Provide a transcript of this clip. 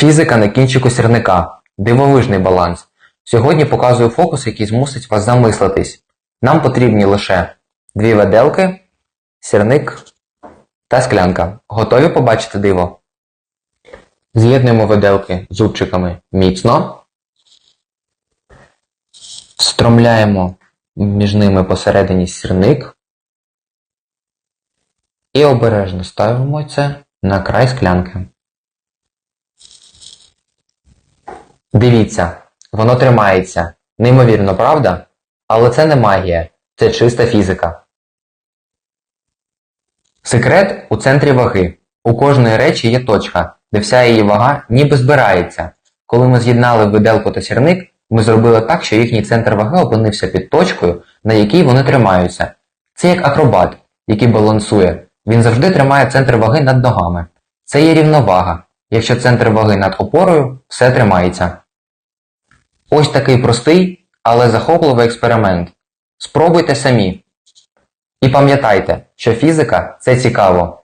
Фізика на кінчику сірника. Дивовижний баланс. Сьогодні показую фокус, який змусить вас замислитись. Нам потрібні лише дві веделки, сірник та склянка. Готові побачити диво? З'єднуємо виделки зубчиками міцно. Встромляємо між ними посередині сірник. І обережно ставимо це на край склянки. Дивіться, воно тримається. Неймовірно, правда? Але це не магія, це чиста фізика. Секрет у центрі ваги. У кожної речі є точка, де вся її вага ніби збирається. Коли ми з'єднали виделку та сірник, ми зробили так, що їхній центр ваги опинився під точкою, на якій вони тримаються. Це як акробат, який балансує. Він завжди тримає центр ваги над ногами. Це є рівновага. Якщо центр ваги над опорою, все тримається. Ось такий простий, але захопливий експеримент. Спробуйте самі. І пам'ятайте, що фізика це цікаво,